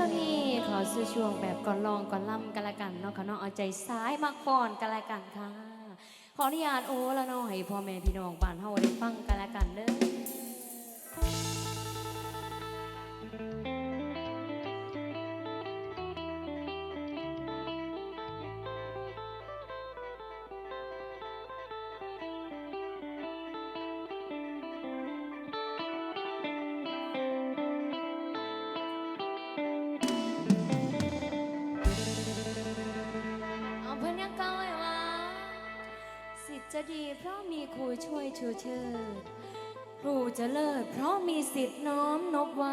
ช่วงนี้ขอซื้อช่วงแบบก่อนลองก่อนล่ำกันละกันเนาะค่ะเนาะเอาใจซ้ายมาก่อนกันละกันค่ะ ขออนุญาตโอ้ละหน่อยพ่อแม่พี่น้องบ้านเฮาได้ฟังกันละกันเด้อ สิทธิ์น้อมนบไหว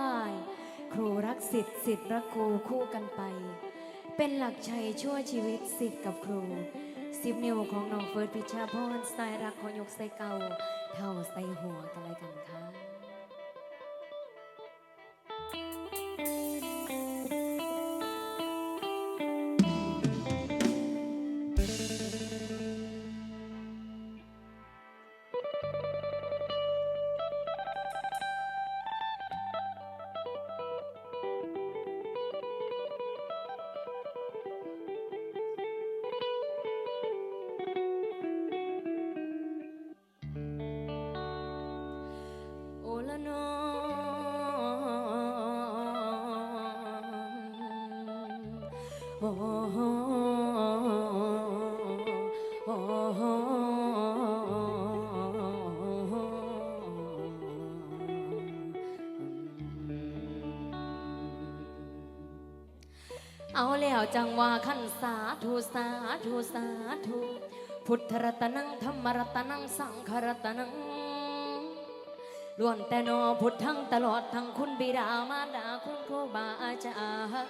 ครูรักสิทธิ์สิทธิ์รักครูคู่กันไป เป็นหลักชัยชั่วชีวิตสิทธิ์กับครูสิบนิ้วของน้องเฟิร์สพิชาพอนสไตล์รักของยกไซเก่าเท่าไซหัวอะไรกันคะ แล้วจังว่าขันสาธุสาธุสาธุพุทธรัตนังธรรมรัตนังสังขรัตนังล้วนแต่นอพุทธังตลอดทั้งคุณบิดามารดาคุณครูบาอาจารย์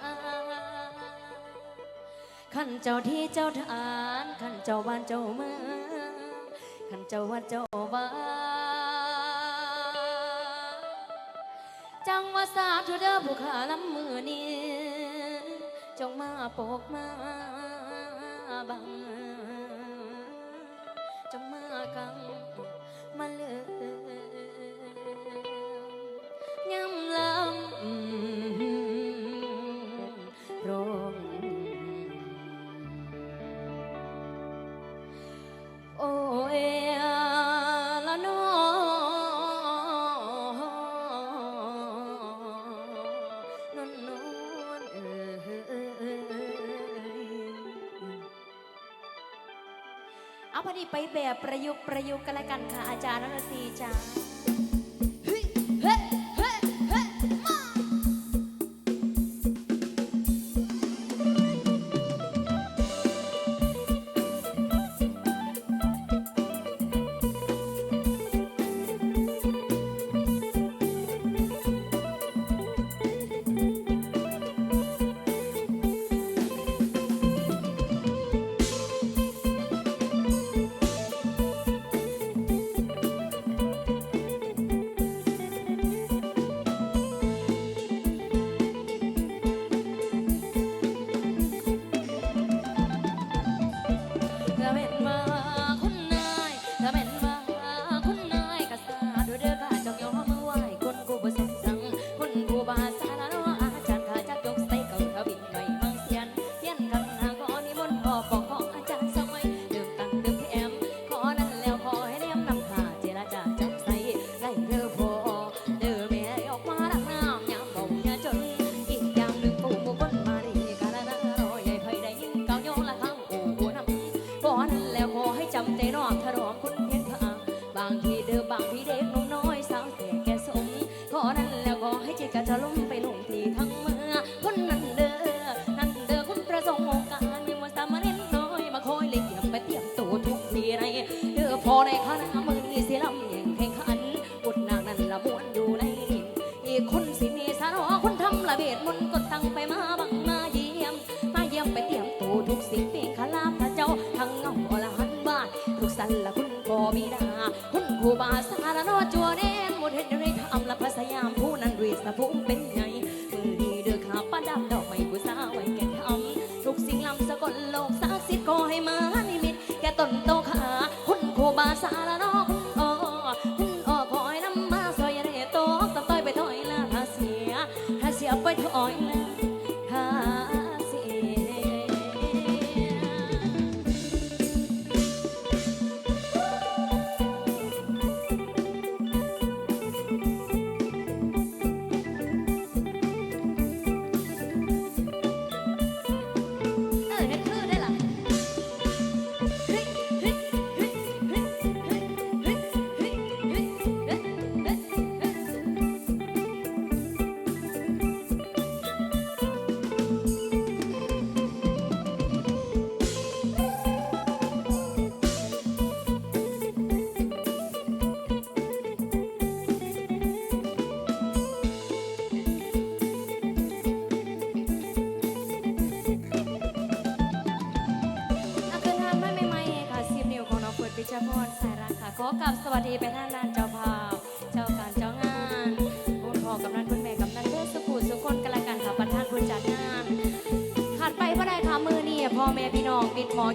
ขันเจ้าที่เจ้าทานขันเจ้าบ้านเจ้าเมืองขันเจ้าวัดเจ้าบ้านจังว่าสาธุเด้อผู้ขาลำมือนี้ จงมาปกมาบัง จงมากัง เอาพอดีไปแบบประยุกต์ประยุกต์กันละกันค่ะอาจารย์นรนทีจ้า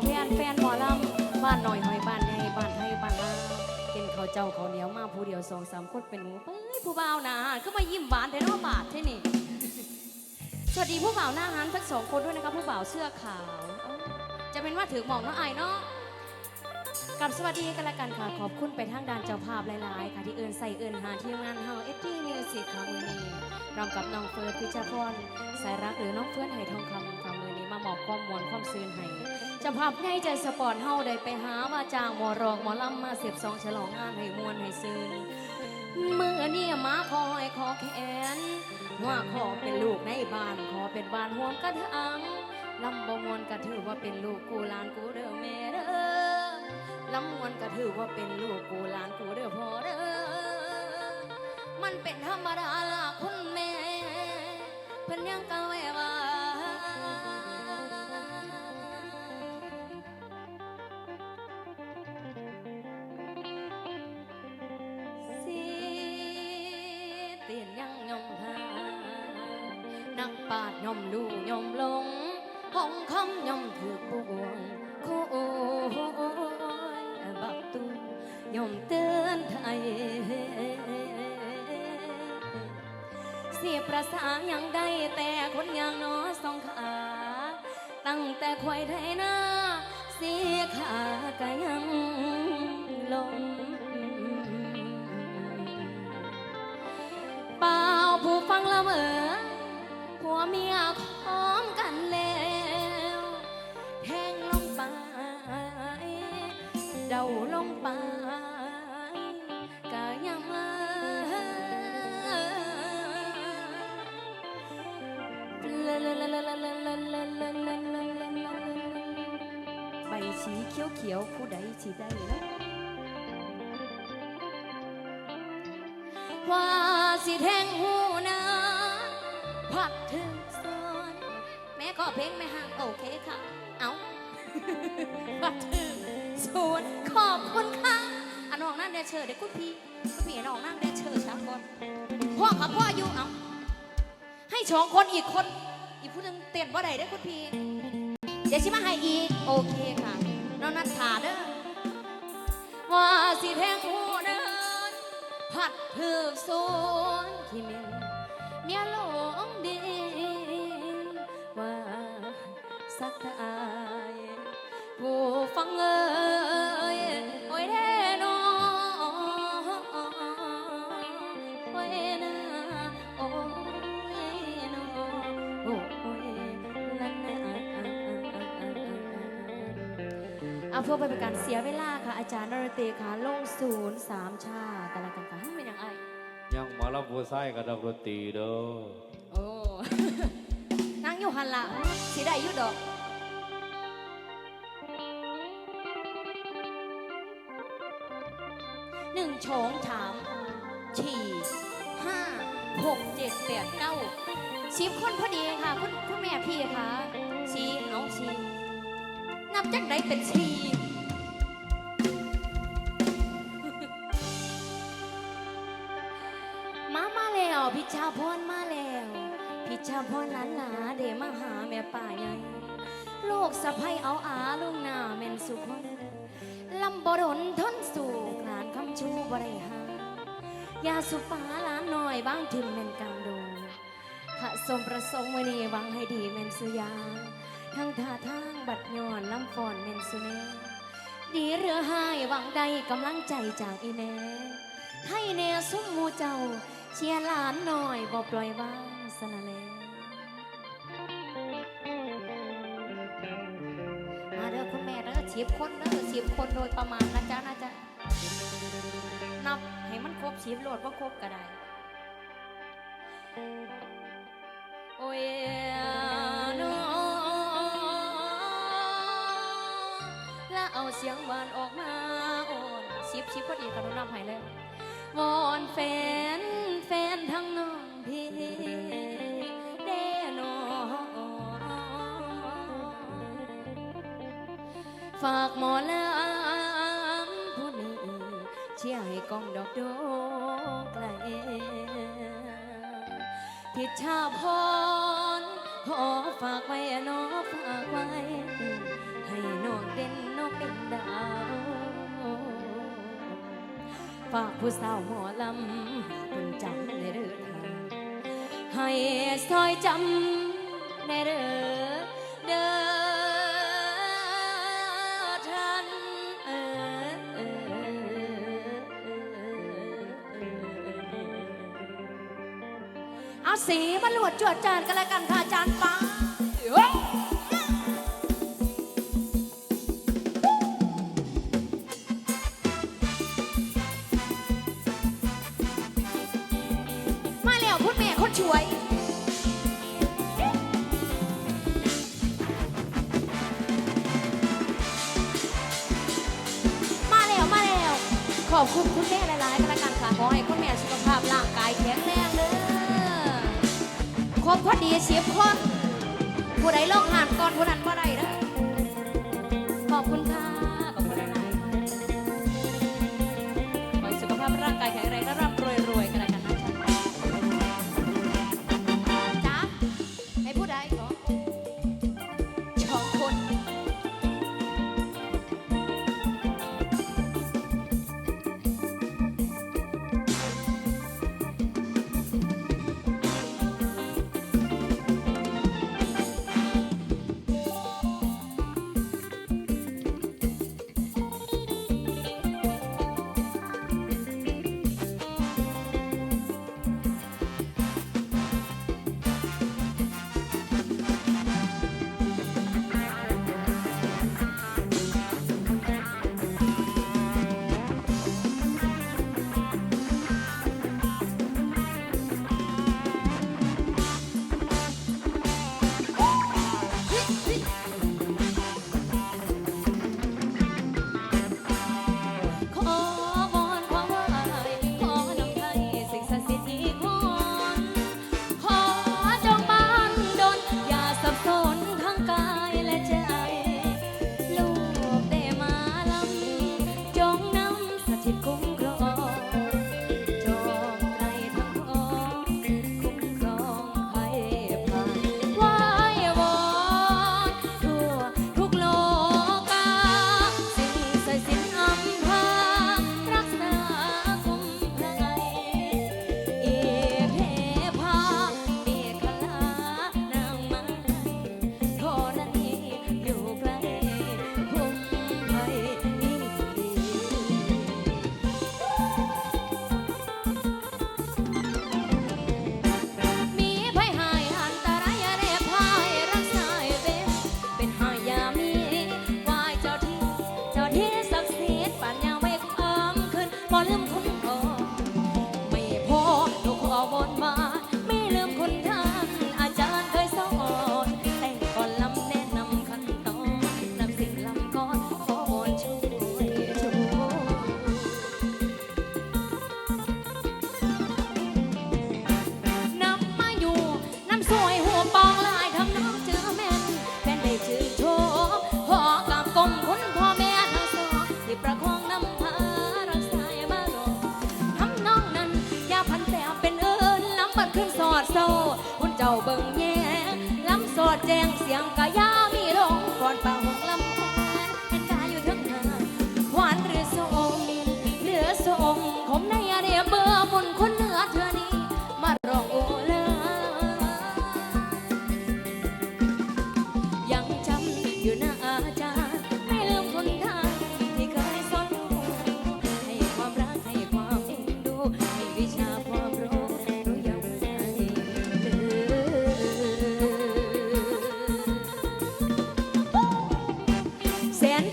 แค้นแฟนหมอลำบ้านหน่อยหอยบ้านใหญ่บ้านไทยบ้านลากินข้าวเจ้าข้าวเหนียวมาผู้เดียวสองสามคนเป็นหมูเอ้ยผู้บ่าวหนาหานก็มายิ้มหวานแต่นอบาทที่นี่ สวัสดีผู้บ่าวหน้าหันทั้งสองคนด้วยนะคะผู้บ่าวเสื้อขาวเอ้าจะเป็นว่าถือหมองเนาะอายเนาะกับสวัสดีกันละกันค่ะขอบคุณไปทางด้านเจ้าภาพหลายๆ ค่ะที่เอินใส่เอินหาทีมงานเฮาเอทีมิวสิกค่ะมือนี้รวมกับน้องเฟิร์สพิชพรสายรักหรือน้องเฟิร์สไหทองคำค่ะ อบความมวลความซื่นให้จ้าภาพให้ใจสปอร์ตเฮาได้ไปหามาจ้างหมอรองหมอลำมาเสียบซองฉลองงานให้มวลให้ซื่นเมื่อนี่มาคอยขอแขนว่าขอเป็นลูกในบ้านขอเป็นบ้านห่วงกระทังลำบมวนก็ถือว่าเป็นลูกกูหลานกูเด้อแม่เด้อลำมวนก็ถือว่าเป็นลูกกูหลานกูเด้อพ่อเด้อมันเป็นธรรมดาละคุณแม่เพิ่นยังกะไว้ว่ อมดูย่อมลงห้องคำย่อมถือปวงโคอยบักตูย่อมเตือนไทยเสียประสายังได้แต่คนอย่างน้อสองขาตั้งแต่ควายไทยนาเสียขาก็ยังลงเปล่าผู้ฟังละเมอ เมียพร้อมกันแล้วแทงลงไปเดาลงไปก็ยังใบสีเขียวเขียวผู้ใดสีได้แล้วว่าสิแทงหัว แม่อเพลงแม่ห่างโอเคค่ะ เอาพัดถึงศูนย์ขอบคุณค่ะอันน้องนั่นเดชเชอร์เด็กคุณพี่คุณพี่น้องนั่งเดชเชอร์ชักก่อนพ่อครับพ่ออยู่เอาให้สองคนอีกคน อีกผู้หนึงเต้นว่าใดได้อคุณพี่เดี๋ยวชิมาให้อีก โอเคค่ะน้องนัทถาเด้อว่าสิแทงหูเดินผัดเถือกโซนที่เมนเมียหลงดิน สักอายผู้ฟังเอ่ยโอ้ยแท้นอโอ้ยนะโอ้ยนอโอ้ยละนะเอาเพื่อไปเป็นการเสียเวลาค่ะ อาจารย์นรตีค่ะลงศูนย์สามชากันละกันค่ะเป็นยังไงยังหมาลำบัวไส้กับดอกดนตรีเด้อโอ้ นั่งอยู่หันละสีได้อยุดดอก หนึ่งโฉงถามฉี่ห้าหกเจ็ดแปดเก้าสิบคนพอดีค่ะ คุณคุณแม่พี่คะชีเอาชีนับจากไหนเป็นชีมามาแล้วพิชาพรมาแล้วพิชาพรหลานหลาเดมาหาแม่ป่าใหญ่ลูกสะพ้ยเอาอาลุงหน้าแม่นสุคนลำบดนทนสู่ ชูบริหารยาสุฟาหลานน้อยบางทิมแม่นกลางโดถ้าสมประสงค์ไว้นี่วังให้ดีแม่นสุยา ทั้งท่าทางบัดย้อนลำฟอนแม่นสุเนดีเรือหายวังใดกำลังใจจากอีแน่ให้แนวซุ้มมูเจ้า เชียร์หลานหน่อยบ่ปล่อยวางสนะเลมาเด้อคุณแม่เด้อสิบคนเด้อสิบคนโดยประมาณนะจ๊ะนะจ๊ะ นับให้มันครบสิบโหลดว่าครบก็ได้ โอ้ยน้อแล้วเอาเสียงหวานออกมาโอนสิบสิบพอดีค่ะหนุนำให้เลยวอนแฟนแฟนทั้งน้องพี่เด้อนอฝากหมอแลำ กองดอกโดไกลทิศชาพรขอฝากไว้น้อฝากไว้ ให้น้องเป็นน้องเป็นดาว ฝากผู้สาวหมอลำเป็นจำในเรือทางให้ซอยจำในเรือเดิน สีบรรลวดจวดจานกันแล้วกันค่ะจานปังมาแล้วพูดแม่คนช่วย มาแล้วมาแล้ว ขอบคุณคุณแม่หลายๆกันแล้วกันค่ะ ขอให้คุณแม่สุขภาพร่างกายแข็งแรง บพอดีเสิบคนผู้ใดลองหานก่อนผู้นั้นบ่ได้นะขอบคุณค่ะขอบคุณนะขอให้สุขภาพร่างกายแข็งแรงและร่ำรวย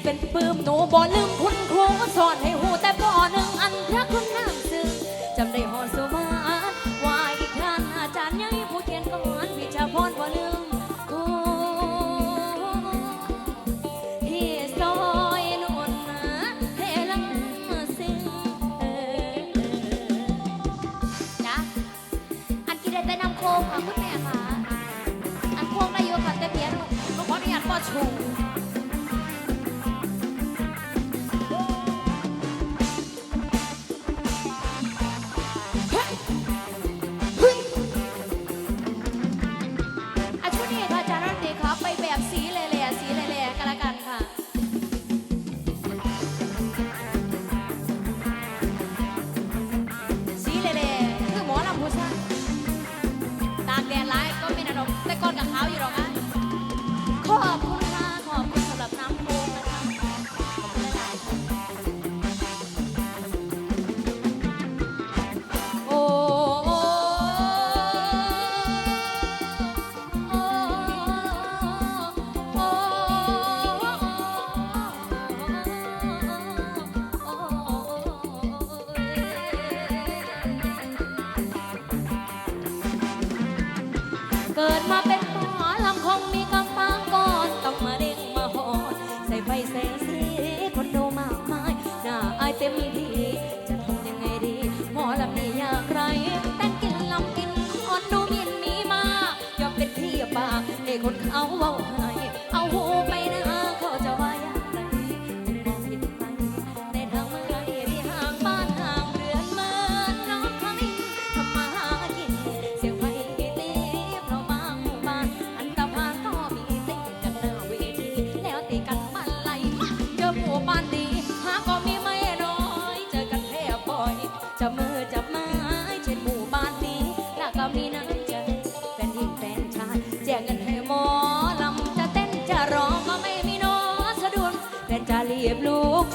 เป็นปื้มหนูบ่ลืมคุณครูสอนให้ você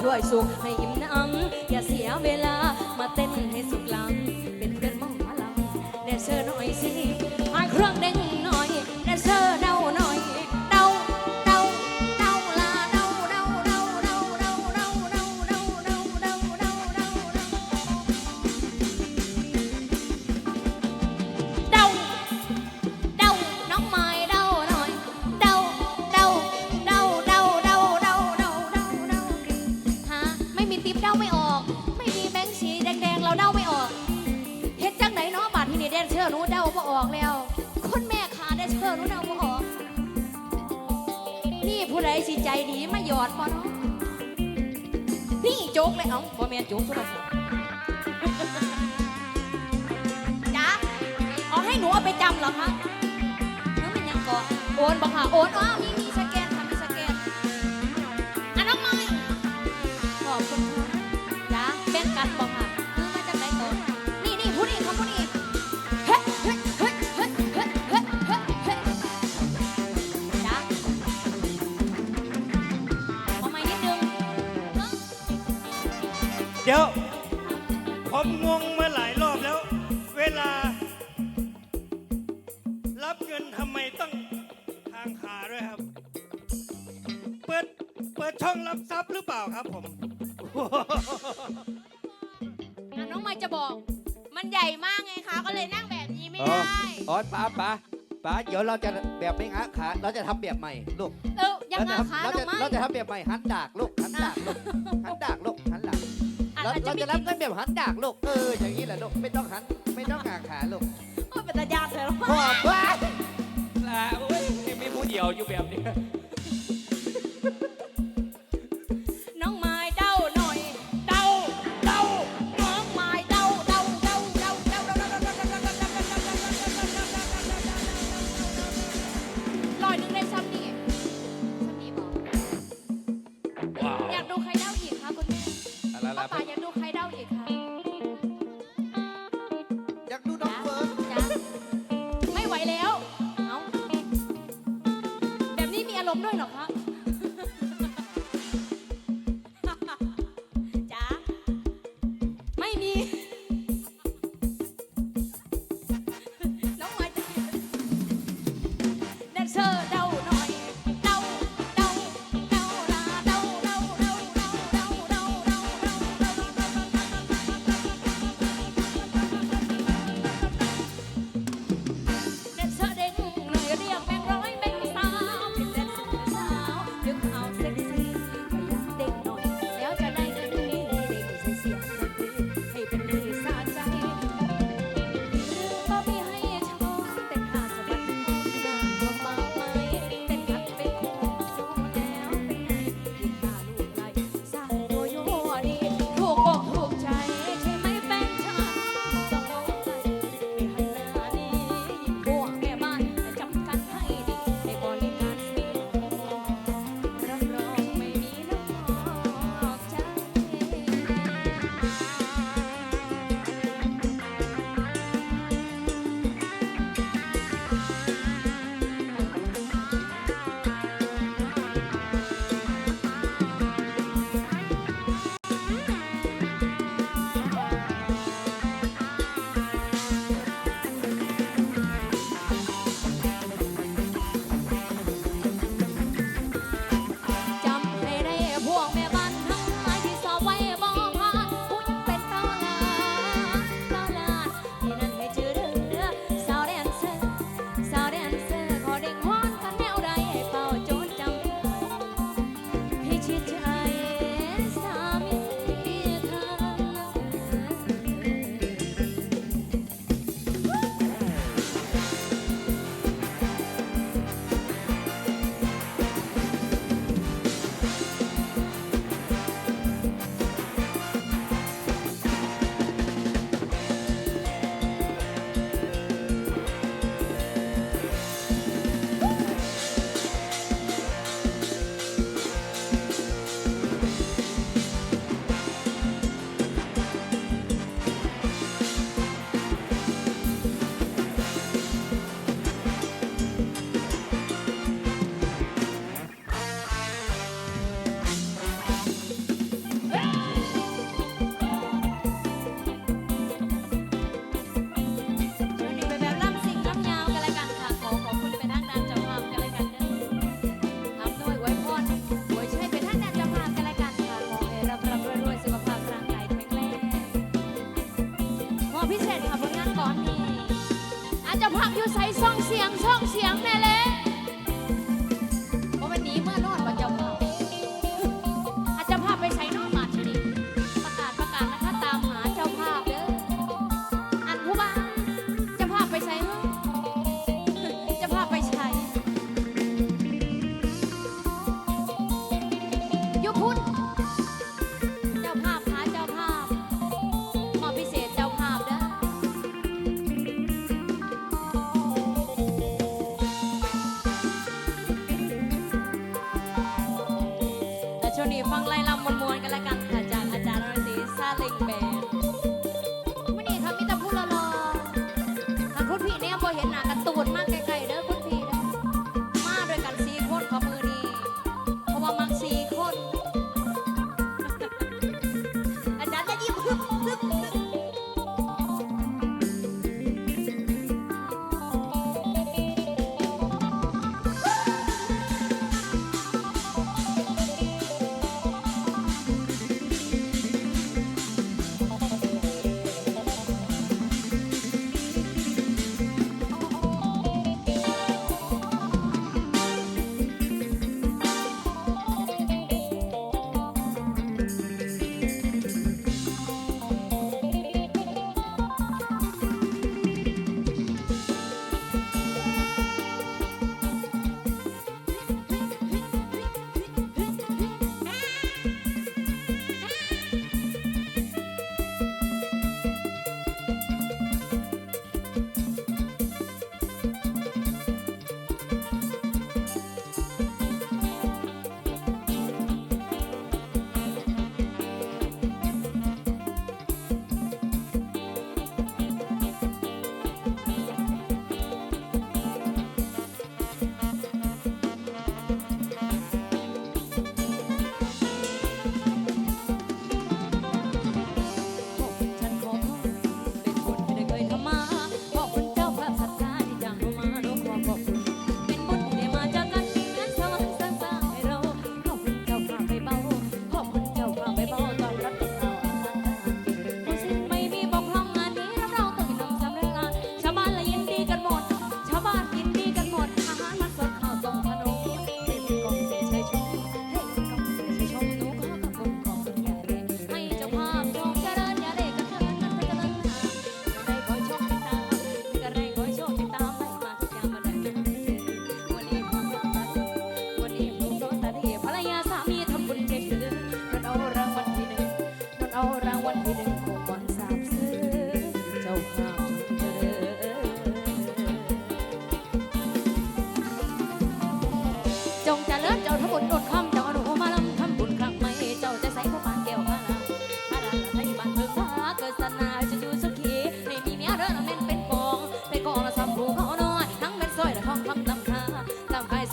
ช่วยสุขให้อิ่มน้ำอย่าเสียเวลามาเต้นี๋ยว ผมงงมาหลายรอบแล้ว เวลา รับเงินทำไมต้องทางขาด้วยครับ เปิดเปิดช่องรับทรัพย์หรือเปล่าครับผม งั้นน้องไม่จะบอก มันใหญ่มากไงคะ ก็เลยนั่งแบบนี้ไม่ได้อ๋อป๋าป๋าป๋าเดี๋ยวเราจะแบบไม่งะขาเราจะทำแบบใหม่ลูกเออยังไงคะเราน้อจะเราจะทำแบบใหม่หันดากลูกหันดากลูกหันดากลูกหันหลั เราจะรับเงินแบบหันดากลูกเอออย่างนี้แหละลูกไม่ต้องหันไม่ต้องหางขาลูกโอ้เป็นตาญาติเลยหรอบว่าละโอ้ยไม่ผู้เดียวอยู่แบบนี้ 你放来了。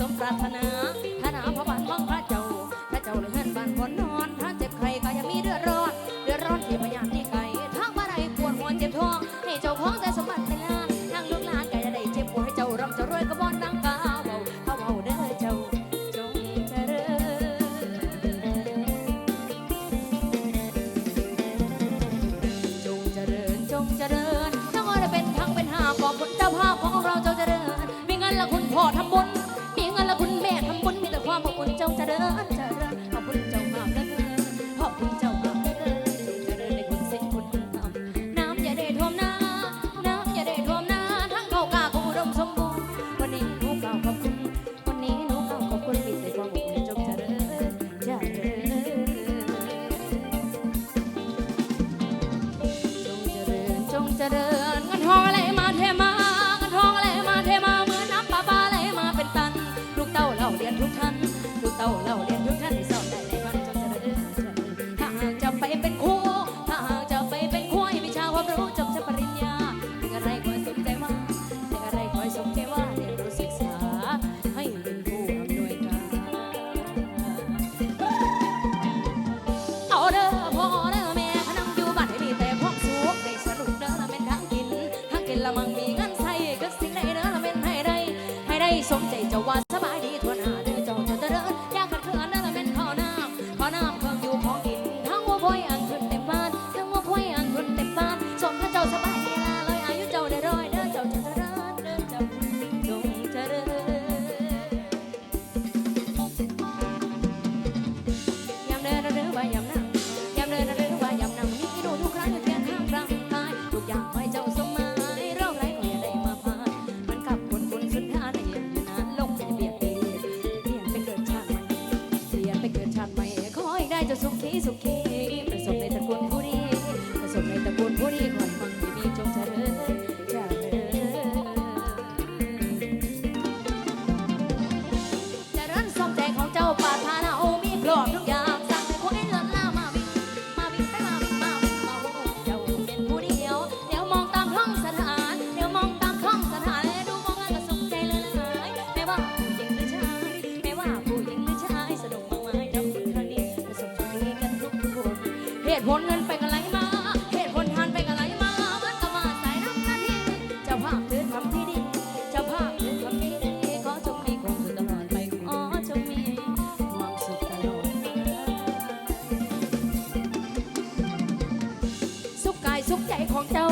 สมปรารถนาถ้าหนาพระบาท เจริญเงินทองอะไรมาเทมาเงินทองอะไรมาเทมาเหมือนน้ำปลาปลาอะไรมาเป็นตัน ลูกเต้าเล่าเรียนทุกท่านลูกเต้าเล่า ทุกใจของเจ้า